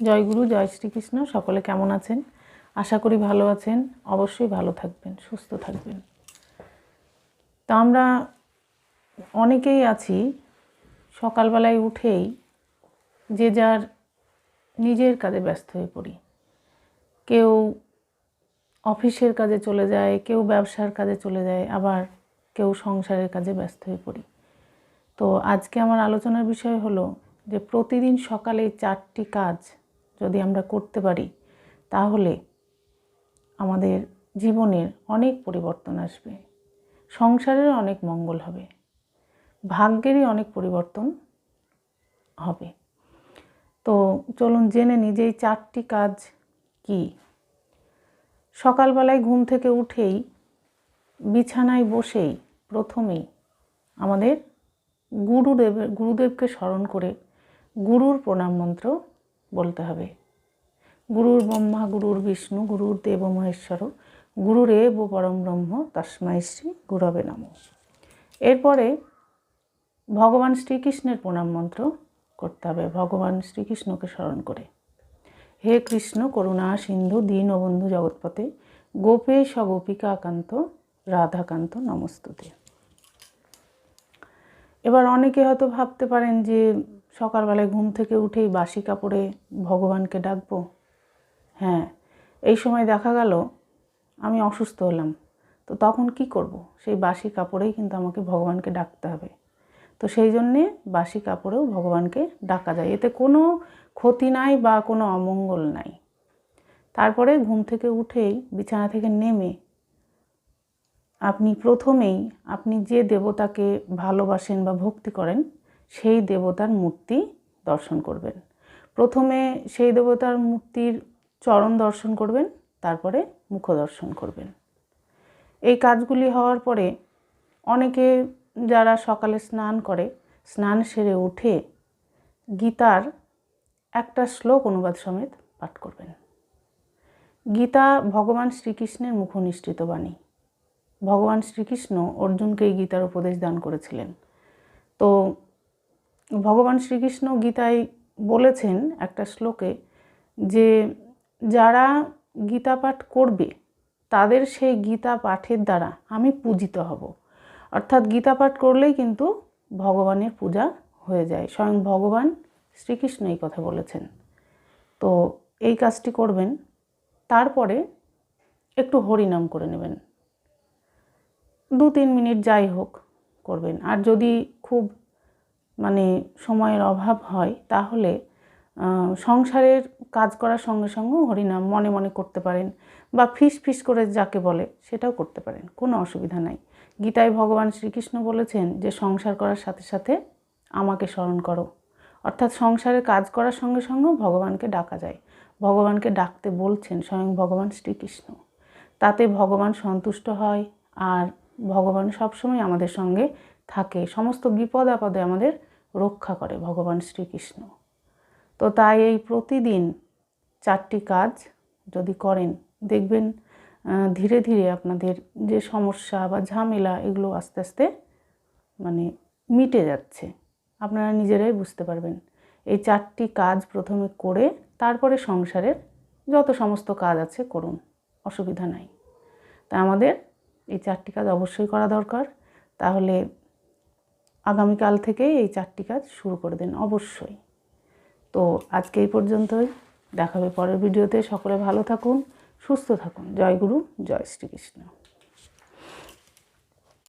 জয়গুরু জয় শ্রীকৃষ্ণ, সকলে কেমন আছেন? আশা করি ভালো আছেন। অবশ্যই ভালো থাকবেন, সুস্থ থাকবেন। তা আমরা অনেকেই আছি, সকালবেলায় উঠেই যে যার নিজের কাজে ব্যস্ত হয়ে পড়ি। কেউ অফিসের কাজে চলে যায়, কেউ ব্যবসার কাজে চলে যায়, আবার কেউ সংসারের কাজে ব্যস্ত হয়ে পড়ি। তো আজকে আমার আলোচনার বিষয় হলো যে প্রতিদিন সকালে চারটি কাজ যদি আমরা করতে পারি, তাহলে আমাদের জীবনের অনেক পরিবর্তন আসবে সংসারের অনেক মঙ্গল হবে, ভাগ্যেরই অনেক পরিবর্তন হবে। তো চলুন জেনে নিই যে এই চারটি কাজ কি। সকালবেলায় ঘুম থেকে উঠেই বিছানায় বসেই প্রথমেই আমাদের গুরুদেবের, গুরুদেবকে স্মরণ করে গুরুর প্রণাম মন্ত্র বলতে হবে। গুরুর ব্রহ্মা, গুরুর বিষ্ণু, গুরুর দেব মহেশ্বর, গুরুর এব পরম ব্রহ্ম তস্মাই শ্রী গুরবে নম। এরপরে ভগবান শ্রীকৃষ্ণের প্রণাম মন্ত্র করতে হবে। ভগবান শ্রীকৃষ্ণকে স্মরণ করে। হে কৃষ্ণ, করুণা, সিন্ধু দীনবন্ধু জগৎপতে গোপেশ গোপিকাকান্ত রাধাকান্ত নমস্তুতে। এবার অনেকে হয়তো ভাবতে পারেন যে সকালবেলায় ঘুম থেকে উঠেই বাসি কাপড়ে ভগবানকে ডাকবো। হ্যাঁ এই সময় দেখা গেল আমি অসুস্থ হলাম। তো তখন কি করব? সেই বাসি কাপড়েই কিন্তু আমাকে ভগবানকে ডাকতে হবে। তো সেই জন্যে বাসি কাপড়েও ভগবানকে ডাকা যায়। এতে কোনো ক্ষতি নাই বা কোনো অমঙ্গল নাই। তারপরে ঘুম থেকে উঠেই বিছানা থেকে নেমে আপনি প্রথমেই আপনি যে দেবতাকে ভালোবাসেন বা ভক্তি করেন, সেই দেবতার মূর্তি দর্শন করবেন। প্রথমে সেই দেবতার মূর্তির চরণ দর্শন করবেন, তারপরে মুখ দর্শন করবেন। এই কাজগুলি হওয়ার পরে অনেকে যারা সকালে স্নান করে, স্নান সেরে উঠে গীতার একটা শ্লোক অনুবাদ সমেত পাঠ করবেন। গীতা ভগবান শ্রীকৃষ্ণের মুখনিষ্ঠিত বাণী। ভগবান শ্রীকৃষ্ণ অর্জুনকে এই গীতার উপদেশ দান করেছিলেন। তো ভগবান শ্রীকৃষ্ণ গীতায় বলেছেন একটা শ্লোকে যে যারা গীতা পাঠ করবে, তাদের সেই গীতা পাঠের দ্বারা আমি পূজিত হব। অর্থাৎ গীতা পাঠ করলেই কিন্তু ভগবানের পূজা হয়ে যায়। স্বয়ং ভগবান শ্রীকৃষ্ণ এই কথা বলেছেন। তো এই কাজটি করবেন, তারপরে একটু হরিনাম করে নেবেন। দু তিন মিনিট যাই হোক করবেন। আর যদি খুব মানে সময়ের অভাব হয়, তাহলে সংসারের কাজ করার সঙ্গে সঙ্গেও হরিনাম মনে মনে করতে পারেন বা ফিস ফিস করে যাকে বলে সেটাও করতে পারেন, কোনো অসুবিধা নাই। গীতায় ভগবান শ্রীকৃষ্ণ বলেছেন যে সংসার করার সাথে সাথে আমাকে স্মরণ করো। অর্থাৎ সংসারে কাজ করার সঙ্গে সঙ্গেও ভগবানকে ডাকা যায়। ভগবানকে ডাকতে বলছেন স্বয়ং ভগবান শ্রীকৃষ্ণ। তাতে ভগবান সন্তুষ্ট হয় আর ভগবান সবসময় আমাদের সঙ্গে থাকে। সমস্ত বিপদ আপদে আমাদের রক্ষা করে ভগবান শ্রীকৃষ্ণ। তো তাই এই প্রতিদিন চারটি কাজ যদি করেন, দেখবেন ধীরে ধীরে আপনাদের যে সমস্যা বা ঝামেলা এগুলো আস্তে আস্তে মানে মিটে যাচ্ছে। আপনারা নিজেরাই বুঝতে পারবেন। এই চারটি কাজ প্রথমে করে তারপরে সংসারের যত সমস্ত কাজ আছে করুন, অসুবিধা নাই। তা আমাদের এই চারটি কাজ অবশ্যই করা দরকার। তাহলে আগামীকাল থেকেই এই চারটি কাজ শুরু করে দিন, অবশ্যই। তো আজকে এই পর্যন্তই। দেখাবে পরের ভিডিওতে। সকলে ভালো থাকুন, সুস্থ থাকুন। জয় গুরু, জয় শ্রীকৃষ্ণ।